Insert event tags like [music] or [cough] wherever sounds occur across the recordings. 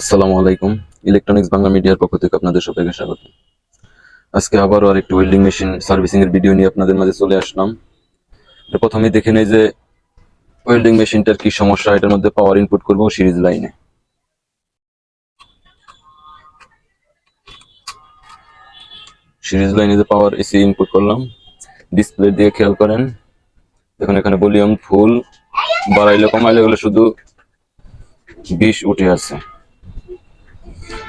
আসসালামু আলাইকুম। ইলেকট্রনিক্স বাংলা মিডিয়ার পক্ষ থেকে আপনাদের সবাইকে স্বাগত। আজকে আবারও আরেকটি ওয়েল্ডিং মেশিন সার্ভিসিং এর ভিডিও নিয়ে আপনাদের মাঝে চলে আসলাম। তো প্রথমেই দেখে নেই যে ওয়েল্ডিং মেশিনটার কি সমস্যা, এটার মধ্যে পাওয়ার ইনপুট করব সিরিজ লাইনে সিরিজ লাইনে যে পাওয়ার এসি ইনপুট করলাম ডিসপ্লে দিয়ে খেয়াল করেন। দেখুন, এখানে ভলিউম ফুল বাড়াইলে কমাইলে গেলে শুধু বিশ উঠে আছে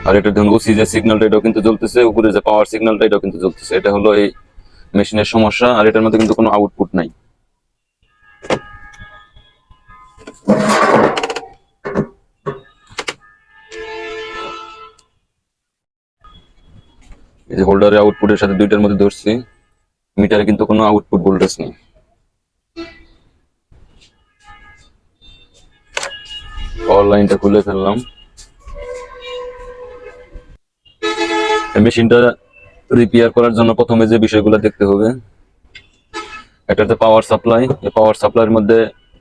আর এটা দেখুন ওসি যে সিগন্যালটা এটাও কিন্তু জ্বলতেছে, উপরে যে পাওয়ার সিগন্যালটা এটাও কিন্তু জ্বলতেছে। এটা হলো এই মেশিনের সমস্যা, আর এটার মধ্যে কিন্তু কোনো আউটপুট নাই। এই যে হোল্ডারের আউটপুটের সাথে দুইটার মধ্যে ধরছি মিটারে কিন্তু কোনো আউটপুট ভোল্টেজ নেই। পাওয়ার লাইনটা খুলে ফেললাম। মেশিনটা রিপেয়ার করার জন্য প্রথমে যে বিষয়গুলো দেখতে হবে, এটাতে পাওয়ার সাপ্লাই পাওয়ার সাপ্লাইয়ের মধ্যে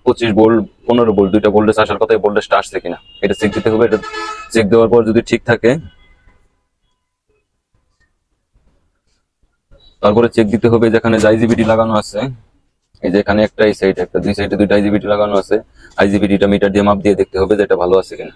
পঁচিশ ভোল্ট পনেরো ভোল্ট দুইটা ভোল্টেজ আসার কথা এই ভোল্টেজটা আসছে কিনা, এটা চেক দিতে হবে, এটা চেক দেওয়ার পর যদি ঠিক থাকে, তারপরে চেক দিতে হবে যেখানে আইজিবিটি লাগানো আছে, এই যে এখানে একটা এই সাইড একটা দুই সাইডে দুইটা আইজিবিটি লাগানো আছে আইজিবিটিটা মিটার দিয়ে মাপ দিয়ে দেখতে হবে যে এটা ভালো আছে কিনা।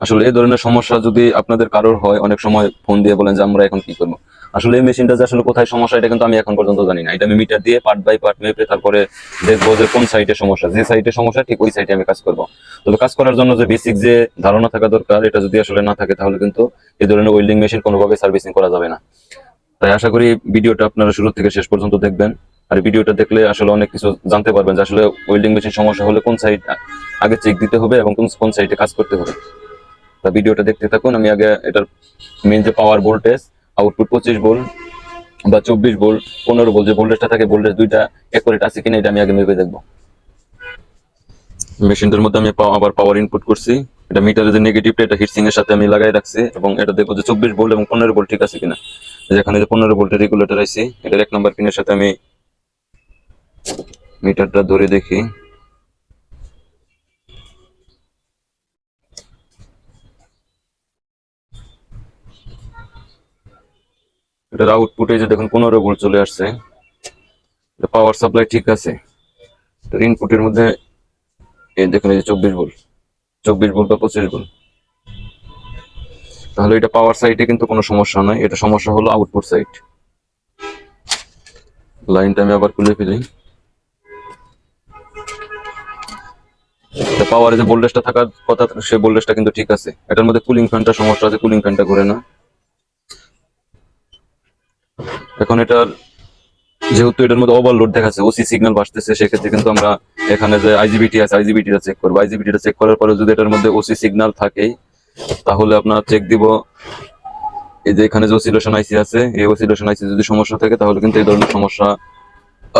আসলে এই ধরনের সমস্যা যদি আপনাদের কারোর হয়, অনেক সময় ফোন দিয়ে বলেন যে, আমরা এখন কি করব? আসলে এই মেশিনটা যে আসলে কোথায় সমস্যা, এটা কিন্তু আমি এখন পর্যন্ত জানি না। এটা আমি মিটার দিয়ে পার্ট বাই পার্ট মেপে তারপরে দেখব যে কোন সাইটে সমস্যা। যে সাইটে সমস্যা, ঠিক ওই সাইটে আমি কাজ করব। তবে কাজ করার জন্য যে বেসিক যে ধারণা থাকা দরকার, এটা যদি আসলে না থাকে, তাহলে কিন্তু এই ধরনের ওয়েল্ডিং মেশিন কোনোভাবে সার্ভিসিং করা যাবে না। তাই আশা করি ভিডিওটা আপনারা শুরু থেকে শেষ পর্যন্ত দেখবেন। আর ভিডিওটা দেখলে আসলে অনেক কিছু জানতে পারবেন যে আসলে ওয়েল্ডিং মেশিন সমস্যা হলে কোন সাইড আগে চেক দিতে হবে এবং কোন কোন সাইডে কাজ করতে হবে। তা ভিডিওটা দেখতে থাকুন। আমি আগে এটার মেন যে পাওয়ার ভোল্টেজ আউটপুট পঁচিশ ভোল্ট বা চব্বিশ ভোল্ট পনেরো ভোল্ট যে ভোল্টেজটা থাকে ভোল্টেজ দুইটা একরেট আছে কিনা এটা আমি আগে মেপে দেখব। মেশিনটার মধ্যে আমি আবার পাওয়ার ইনপুট করছি। এটা মিটারের যে নেগেটিভটা এটা হিটসিং এর সাথে আমি লাগাই রাখছি এবং এটা দেখব যে চব্বিশ ভোল্ট এবং পনেরো ভোল্ট ঠিক আছে কিনা। যেখানে যে পনেরো ভোল্টের রেগুলেটর আছে এটার এক নাম্বার পিনের সাথে আমি মিটারটা ধরে দেখি। এটার আউটপুটে যে দেখুন, পনেরো ভোল্ট চলে আসছে। পাওয়ার সাপ্লাই ঠিক আছে। ইনপুটের মধ্যে এই দেখুন, এই যে চব্বিশ ভোল্ট চব্বিশ ভোল্ট বা পঁচিশ ভোল্ট তাহলে এটা পাওয়ার সাইডে কিন্তু কোনো সমস্যা নয়। এটা সমস্যা হলো আউটপুট সাইড লাইনটা আমি আবার খুলে ফেলি। পাওয়ারে যে ভোল্টেজটা থাকার কথা, সে ভোল্টেজটা কিন্তু ঠিক আছে। এটার মধ্যে কুলিং ফ্যানটা সমস্যা আছে কুলিং ফ্যানটা ঘুরে না। এখন এটার যেহেতু এটার মধ্যে ওভারলোড দেখাচ্ছে ওসি সিগন্যাল বাসতেছে সেক্ষেত্রে কিন্তু আমরা এখানে যে আইজিবিটি আছে আইজিবিটিটা চেক করব। আইজিবিটিটা চেক করার পরে যদি এটার মধ্যে ওসি সিগন্যাল থাকে তাহলে আপনার চেক দিব। এই যে এখানে যে অসিলেশন আইসি আছে, এই অসিলেশন আইসি যদি সমস্যা থাকে, তাহলে কিন্তু এই ধরনের সমস্যা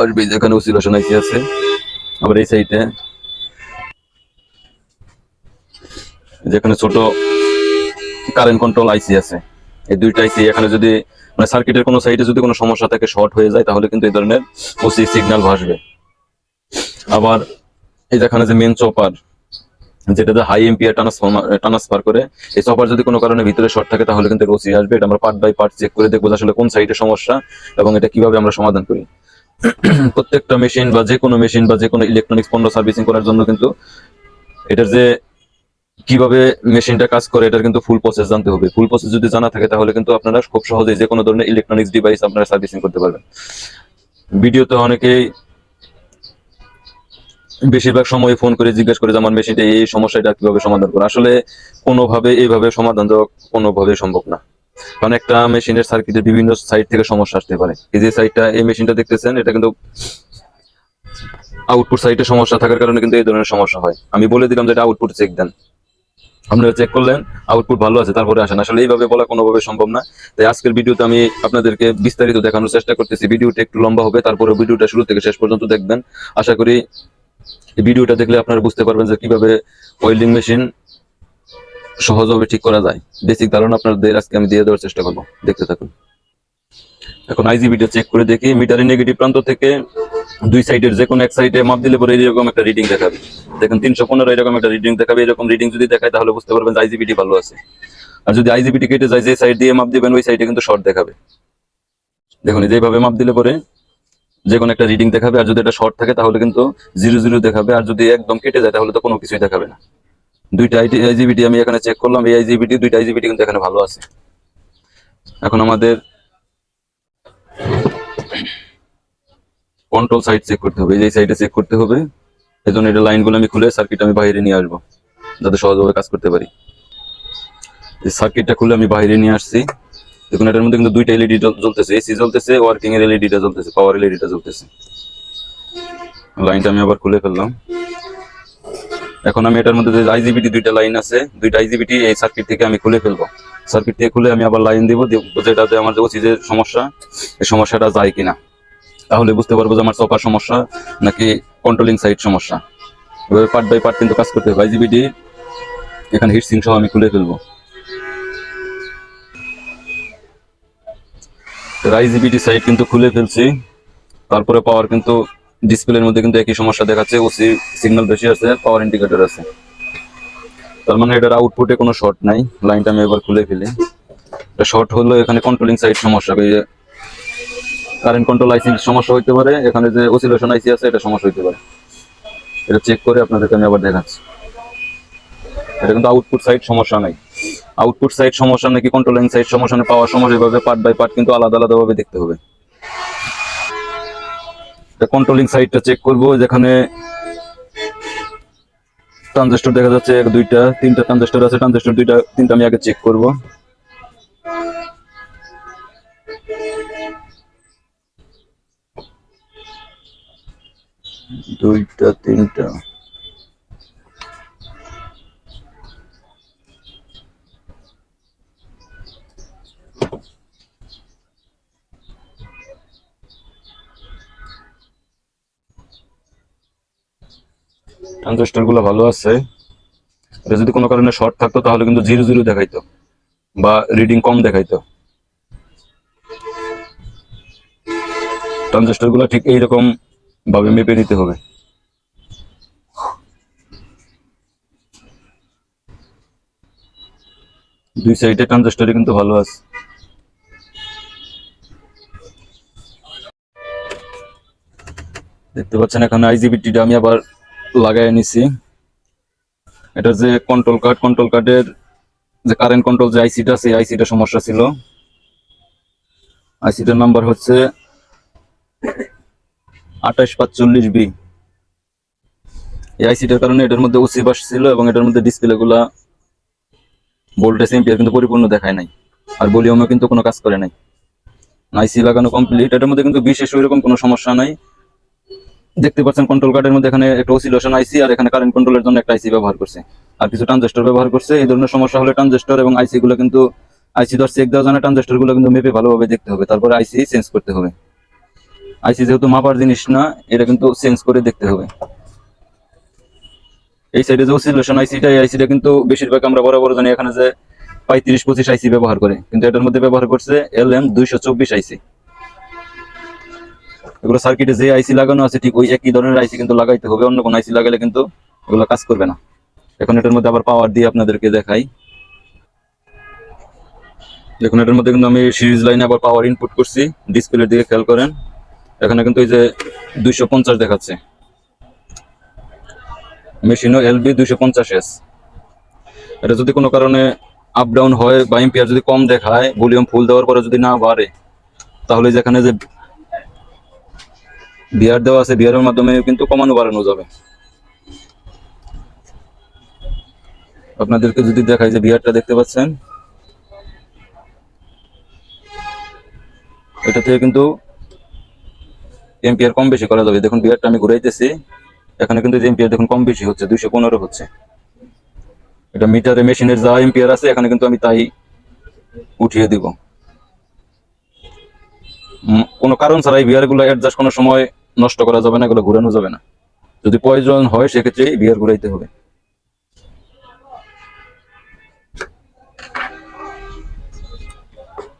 আসবে। যেখানে অসিলেশন আইসি আছে, আবার এই সাইডে যেখানে ছোট কারেন্ট কন্ট্রোল আইসি আছে। এই দুইটা আইসি এখানে যদি মানে সার্কিটের কোনো সাইডে যদি কোনো সমস্যা থাকে শর্ট হয়ে যায়, তাহলে কিন্তু এই ধরনের ওসি সিগন্যাল ভাসবে। আবার এই যেখানে যে মেন চপার যেটাতে হাই এম্পিয়ার ট্রান্সফর্মার ট্রান্সফার করে, এই চপার যদি কোনো কারণে ভিতরে শর্ট থাকে, তাহলে কিন্তু ওসি আসবে। এটা আমরা পার্ট বাই পার্ট চেক করে দেখব আসলে কোন সাইডে সমস্যা এবং এটা কীভাবে আমরা সমাধান করি। [clears throat] প্রত্যেকটা মেশিন বা যে কোনো মেশিন বা যে কোনো ইলেকট্রনিক্স পণ্য সার্ভিসিং করার জন্য কিন্তু এটার যে কীভাবে মেশিনটা কাজ করে, এটার কিন্তু ফুল প্রসেস জানতে হবে। ফুল প্রসেস যদি জানা থাকে, তাহলে কিন্তু আপনারা খুব সহজেই যে কোনো ধরনের ইলেকট্রনিক্স ডিভাইস আপনারা সার্ভিসিং করতে পারবেন। ভিডিওতে অনেকেই বেশিরভাগ সময় ফোন করে জিজ্ঞেস করে যে, আমার মেশিনটা এই সমস্যাটা কীভাবে সমাধান করে আসলে কোনোভাবে এইভাবে সমাধান দেওয়া কোনোভাবে সম্ভব না। কারণ একটা মেশিনের সার্কিটের বিভিন্ন সাইড থেকে সমস্যা আসতে পারে। এই যে সাইডটা এই মেশিনটা দেখতেছেন, এটা কিন্তু আউটপুট সাইডে সমস্যা থাকার কারণে কিন্তু এই ধরনের সমস্যা হয়। আমি বলে দিলাম যে এটা আউটপুট চেক দেন। আপনারা চেক করলেন আউটপুট ভালো আছে, তারপরে আসেন। আসলে এইভাবে বলা কোনোভাবে সম্ভব না। তাই আজকের ভিডিওতে আমি আপনাদেরকে বিস্তারিত দেখানোর চেষ্টা করতেছি। ভিডিওটা একটু লম্বা হবে, তারপরে ভিডিওটা শুরু থেকে শেষ পর্যন্ত দেখবেন। আশা করি ভিডিওটা দেখলে আপনারা বুঝতে পারবেন যে কীভাবে ওয়েল্ডিং মেশিন সহজভাবে ঠিক করা যায়। বেসিক ধারণা আপনাদের আজকে আমি দিয়ে দেওয়ার চেষ্টা করব। দেখতে থাকুন। এখন আইজিবিটা চেক করে দেখি মিটারের নেগেটিভ প্রান্ত থেকে দুই সাইডের যে কোনো এক সাইডে মাপ দিলে পরে এরকম একটা রিডিং দেখাবে। দেখুন তিনশো পনেরো এরকম একটা রিডিং দেখাবে, এরকম রিডিং যদি দেখায় তাহলে বুঝতে পারবেন যে আইজিবিটি ভালো আছে। আর যদি আইজিবিটি কেটে যায়, যে সাইড দিয়ে মাপ দিবেন, ওই সাইডে কিন্তু শর্ট দেখাবে। দেখুন যেভাবে মাপ দিলে পরে যে কোনো একটা রিডিং দেখাবে, আর যদি এটা শর্ট থাকে তাহলে কিন্তু জিরো জিরো দেখাবে, আর যদি একদম কেটে যায় তাহলে তো কোনো কিছুই দেখাবে না। দুইটা আইজিবিটি আমি এখানে চেক করলাম, এই আইজিবিটি দুইটা আইজিবিটি কিন্তু এখানে ভালো আছে। এখন আমাদের কন্ট্রোল সাইড চেক করতে হবে। এই সাইডে চেক করতে হবে এই জন্য এটা লাইনগুলো আমি খুলে সার্কিট আমি বাইরে নিয়ে আসব, যাতে সহজভাবে কাজ করতে পারি। এই সার্কিটটা খুলে আমি বাইরে নিয়ে আসছি। দেখুন, এটার মধ্যে কিন্তু দুইটা এলইডি জ্বলতেছে এসি জ্বলতেছে ওয়ার্কিং এর এলইডিটা জ্বলতেছে পাওয়ার এলইডিটা জ্বলতেছে। লাইনটা আমি আবার খুলে ফেললাম। এখন আমি এটার মধ্যে যে আইজিবিটি দুইটা লাইন আছে, দুইটা আইজিবিটি এই সার্কিট থেকে আমি খুলে ফেলব। সার্কিট থেকে খুলে আমি আবার লাইন দিব যেটাতে আমার যে সমস্যা, এই সমস্যাটা যায় কিনা। তাহলে বুঝতে পারব যে আমার চপার সমস্যা নাকি কন্ট্রোলিং সাইড সমস্যা। এভাবে পার্ট বাই পার্ট কিন্তু কাজ করতে হবে। আইজিবিটি এখানে হিট সিং সহ আমি খুলে ফেলব। আইজিবিটি সাইড কিন্তু খুলে ফেলছি। তারপরে পাওয়ার কিন্তু ডিসপ্লের মধ্যে কিন্তু একই সমস্যা দেখাচ্ছে। ওসি সিগন্যাল বেশি আছে পাওয়ার ইন্ডিকেটর আছে। তার মানে এটার আউটপুটে কোনো শর্ট নাই। লাইনটা আমি এবার খুলে ফেলি। শর্ট হলো এখানে কন্ট্রোলিং সাইড সমস্যা। কারেন্ট কন্ট্রোল আইসি সমস্যা হইতে পারে, এখানে যে অসিলেশন আইসি আছে, এটা সমস্যা হইতে পারে। এটা চেক করে আপনাদেরকে আমি আবার দেখাচ্ছি। এটা কিন্তু আউটপুট সাইড সমস্যা নাই। আউটপুট সাইড সমস্যা নাকি কন্ট্রোলিং সাইড সমস্যা পাওয়ার সমস্যা এভাবে পার্ট বাই পার্ট কিন্তু আলাদা আলাদা ভাবে দেখতে হবে। এটা কন্ট্রোলিং সাইডটা চেক করব, যেখানে ট্রানজিস্টর দেখা যাচ্ছে এক, দুইটা, তিনটা ট্রানজিস্টর আছে ট্রানজিস্টর দুইটা, তিনটা আমি আগে চেক করব। দুইটা, তিনটা। ট্রানজিস্টর ভালো আছে। এটা যদি কোনো কারণে শর্ট থাকতো, তাহলে কিন্তু জিরো জিরো দেখাইতো বা রিডিং কম দেখাইতো। ট্রানজিস্টরগুলো ঠিক এইরকম ভাবে মেপে নিতে হবে। দুই সাইডে ট্রানজিস্টরই কিন্তু ভালো আছে। দেখতে পাচ্ছেন এখানে আইজিবিটিটা আমি আবার লাগাই নিছি। এটা যে কন্ট্রোল কার্ড কন্ট্রোল কার্ডের যে কারেন্ট কন্ট্রোল যে আইসিটা আছে আইসিটা সমস্যা ছিল। আইসিটার নাম্বার হচ্ছে আঠাশ পাঁচচল্লিশ বি। কারণে এটার মধ্যে ওসি বাস ছিল এবং এটার মধ্যে ডিসপ্লে গুলা ভোল্টেজ কিন্তু পরিপূর্ণ দেখায় নাই। আর কিন্তু কোনো কাজ করে নাই। আইসি লাগানো কমপ্লিট এটার মধ্যে কিন্তু বিশেষ ওইরকম কোনো সমস্যা নাই। দেখতে পাচ্ছেন কন্ট্রোল কার্ডের মধ্যে এখানে একটা অসিলেশন আইসি আর এখানে কারেন্ট কন্ট্রোলের জন্য একটা আইসি ব্যবহার করছে। আর কিছু ট্রানজিস্টর ব্যবহার করছে, এই ধরনের সমস্যা হলে ট্রানজিস্টর এবং আইসি গুলো কিন্তু আইসি ধর চেক দেওয়া জানা ট্রানজিস্টরগুলো কিন্তু মেপে ভালোভাবে দেখতে হবে। তারপরে আইসি চেঞ্জ করতে হবে। আইসি যেহেতু মাপার জিনিস না, এটা কিন্তু চেঞ্জ করে দেখতে হবে। এই সাইডে যে অসিলেশন আইসিটা এই আইসিটা কিন্তু বেশিরভাগ আমরা বরাবর জানি এখানে যে পঁয়ত্রিশ পঁচিশ আইসি ব্যবহার করে। কিন্তু এটার মধ্যে ব্যবহার করছে এল এম দুইশো চব্বিশ আইসি এগুলো সার্কিটে যে আইসি লাগানো আছে, ঠিক ওই একই ধরনের আইসি কিন্তু লাগাইতে হবে। অন্য কোনো আইসি লাগালে কিন্তু এগুলো কাজ করবে না। এখন এটার মধ্যে আবার পাওয়ার দিয়ে আপনাদেরকে দেখাই। দেখুন, এটার মধ্যে কিন্তু আমি সিরিজ লাইনে আবার পাওয়ার ইনপুট করছি। ডিসপ্লের দিকে খেয়াল করেন। এখানে কিন্তু এই যে দুইশো পঞ্চাশ দেখাচ্ছে। মেশিনও এলবি দুইশো পঞ্চাশ এস এটা যদি কোনো কারণে আপ ডাউন হয় বা এম্পিয়ার যদি কম দেখায় ভলিউম ফুল দেওয়ার পরে যদি না বাড়ে, তাহলে যেখানে যে বিয়ার দেওয়া আছে বিয়ারের মাধ্যমে কিন্তু কমানো বাড়ানো যাবে। আপনাদেরকে যদি দেখায় যে বিয়ারটা দেখতে পাচ্ছেন, এটা থেকে কিন্তু এম্পিয়ার কম বেশি করা যাবে। দেখুন বিয়ারটা আমি ঘুরাইতেছি। এখানে কিন্তু এম্পিয়ার দেখুন কম বেশি হচ্ছে, দুইশো পনেরো হচ্ছে। এটা মিটারে মেশিনের যা এম্পিয়ার আছে, এখানে কিন্তু আমি তাই উঠিয়ে দিব। কোনো কারণ ছাড়া এই বিয়ারগুলো অ্যাডজাস্ট কোনো সময় নষ্ট করা যাবে না, এগুলো ঘুরানো যাবে না। যদি প্রয়োজন হয়, সেক্ষেত্রে বিয়ার ঘুরাইতে হবে।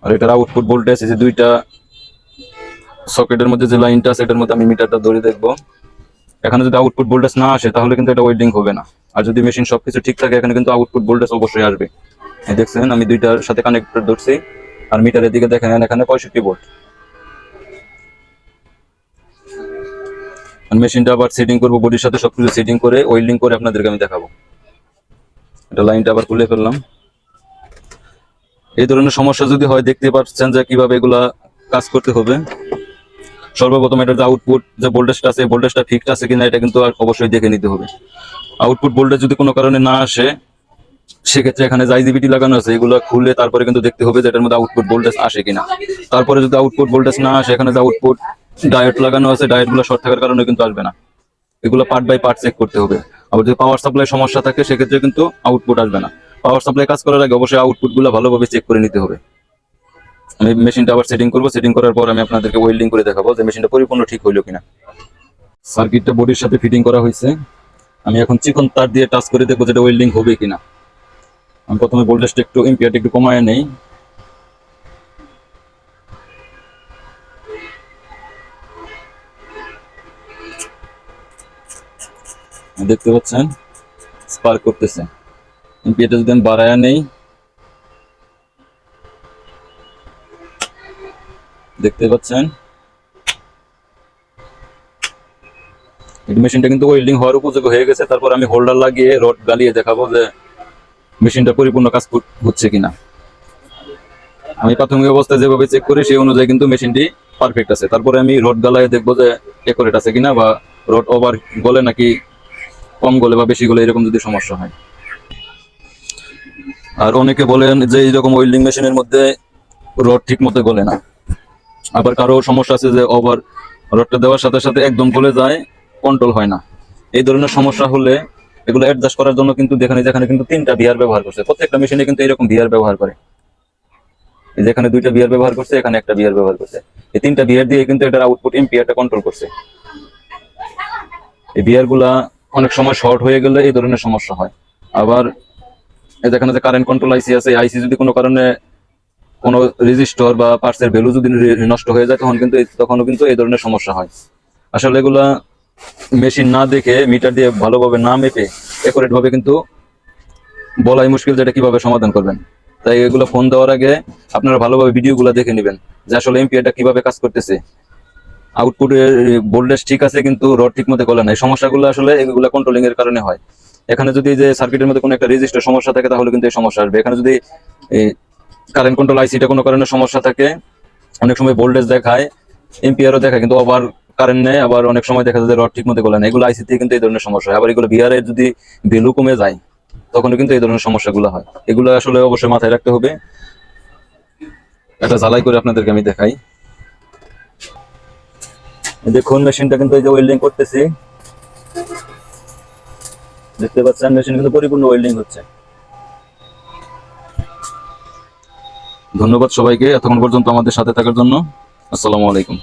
আর এটার আউটপুট ভোল্টেজ এই যে দুইটা সকেটের মধ্যে যে লাইনটা আছে, এটার মধ্যে আমি মিটারটা ধরে দেখব। এখানে যদি আউটপুট ভোল্টেজ না আসে, তাহলে কিন্তু এটা ওয়েল্ডিং হবে না। আর যদি মেশিন সবকিছু ঠিক থাকে, এখানে কিন্তু আউটপুট ভোল্টেজ অবশ্যই আসবে। দেখছেন, আমি দুইটার সাথে কানেক্টর ধরছি, আর মিটারের দিকে দেখেন, এখানে পঁয়ষট্টি ভোল্ট মেশিনটা আবার সেটিং করব বডির সাথে সবকিছু সেটিং করে ওয়েল্ডিং করে আপনাদেরকে আমি দেখাবো। এটা লাইনটা আবার খুলে ফেললাম। এই ধরনের সমস্যা যদি হয়, দেখতে পাচ্ছেন যে কীভাবে এগুলা কাজ করতে হবে। সর্বপ্রথম এটা যে আউটপুট যে ভোল্টেজটা আছে ভোল্টেজটা ফিক্সড আছে কিনা, এটা কিন্তু অবশ্যই দেখে নিতে হবে। আউটপুট ভোল্টেজ যদি কোনো কারণে না আসে, সেক্ষেত্রে এখানে যে আইজিবিটি লাগানো আছে, এগুলো খুলে তারপরে কিন্তু দেখতে হবে যে এটার মধ্যে আউটপুট ভোল্টেজ আসে কিনা। তারপরে যদি আউটপুট ভোল্টেজ না আসে, এখানে যে আউটপুট ডায়েট লাগানো আছে ডায়েটগুলো শর্ট থাকার কারণে কিন্তু আসবে না। এগুলো পার্ট বাই পার্ট চেক করতে হবে। আবার যদি পাওয়ার সাপ্লাই সমস্যা থাকে, সেক্ষেত্রে কিন্তু আউটপুট আসবে না। পাওয়ার সাপ্লাই কাজ করার আগে অবশ্যই আউটপুটগুলো ভালোভাবে চেক করে নিতে হবে। আমি মেশিনটা আবার সেটিং করব সেটিং করার পর আমি আপনাদেরকে ওয়েল্ডিং করে দেখাবো যে মেশিনটা পরিপূর্ণ ঠিক হইল কিনা। সার্কিটটা বডির সাথে ফিটিং করা হয়েছে আমি এখন চিকন তার দিয়ে টাচ করে দেখব যেটা ওয়েল্ডিং হবে কিনা। আমি প্রথমে ভোল্টেজটা একটু এম্পিয়ারটা একটু কমায় নেই। দেখতে পাচ্ছেন? স্পার্ক করতেছে। এম্পিয়ারটা যদি আমি বাড়ায় নেই দেখতে পাচ্ছেন। মেশিনটা কিন্তু ওয়েল্ডিং হওয়ার উপযোগী হয়ে গেছে। তারপর আমি হোল্ডার লাগিয়ে রড গালিয়ে দেখাবো যে মেশিনটা পরিপূর্ণ কাজ হচ্ছে কিনা। আমি প্রাথমিক অবস্থায় যেভাবে চেক করি, সেই অনুযায়ী কিন্তু মেশিনটি পারফেক্ট আছে। তারপরে আমি রড গালায় দেখব যে একরেট আছে কিনা বা রড ওভার গলে নাকি কম গলে বা বেশি গলে, এরকম যদি সমস্যা হয়। আর অনেকে বলেন যে এইরকম ওয়েল্ডিং মেশিনের মধ্যে রড ঠিক মতো গলে না। আবার কারও সমস্যা আছে যে ওভার রডটা দেওয়ার সাথে সাথে একদম গলে যায় কন্ট্রোল হয় না। এই ধরনের সমস্যা হলে এগুলো অ্যাডজাস্ট করার জন্য কিন্তু যেখানে যেখানে কিন্তু তিনটা বিয়ার ব্যবহার করছে। প্রত্যেকটা মেশিনে কিন্তু এরকম বিয়ার ব্যবহার করে। এই যে এখানে দুইটা বিয়ার ব্যবহার করছে, এখানে একটা বিয়ার ব্যবহার করছে। এই তিনটা বিয়ার দিয়ে কিন্তু এটার আউটপুট এম্পিয়ারটা কন্ট্রোল করছে। এই বিয়ারগুলা অনেক সময় শর্ট হয়ে গেলে এই ধরনের সমস্যা হয়। আবার যেখানে যে কারেন্ট কন্ট্রোল আইসি আছে আইসি যদি কোনো কারণে কোনো রেজিস্টর বা পার্টসের ভ্যালু যদি নষ্ট হয়ে যায়, তখন কিন্তু তখনও কিন্তু এই ধরনের সমস্যা হয়। আসলে এগুলা মেশিন না দেখে মিটার দিয়ে ভালোভাবে না মেপে ভাবে কিন্তু বলাই মুশকিল যেটা কীভাবে সমাধান করবেন। তাই এগুলো ফোন দেওয়ার আগে আপনারা ভালোভাবে ভিডিওগুলো দেখে নেবেন, যে আসলে এমপিআরটা কীভাবে কাজ করতেছে। আউটপুটের ভোল্টেজ ঠিক আছে কিন্তু রড ঠিক মতো গলে না এই সমস্যাগুলো আসলে এগুলো কন্ট্রোলিং এর কারণে হয়। এখানে যদি যে সার্কিটের মধ্যে কোনো একটা রেজিস্টার সমস্যা থাকে, তাহলে কিন্তু এই সমস্যা আসবে। এখানে যদি কারেন্ট কন্ট্রোল আইসিটা কোনো কারণে সমস্যা থাকে। অনেক সময় ভোল্টেজ দেখায় এম্পিয়ারও দেখায়, কিন্তু আবার কারেন্ট নেই আবার অনেক সময় দেখা যায় রড ঠিক মতো গলে এগুলো আইসি থেকে কিন্তু এই ধরনের সমস্যা হয়। আবার এগুলো বিআর এর যদি ভ্যালু কমে যায় তখন কিন্তু এই ধরনের সমস্যাগুলো হয়। এগুলো আসলে অবশ্যই মাথায় রাখতে হবে। এটা জ্বালাই করে আপনাদেরকে আমি দেখাই। দেখুন, মেশিনটা কিন্তু এই যে ওয়েল্ডিং করতেছি। দেখতে পাচ্ছেন, মেশিন কিন্তু পরিপূর্ণ ওয়েল্ডিং হচ্ছে। ধন্যবাদ সবাইকে এতক্ষণ পর্যন্ত আমাদের সাথে থাকার জন্য। আসসালামু আলাইকুম।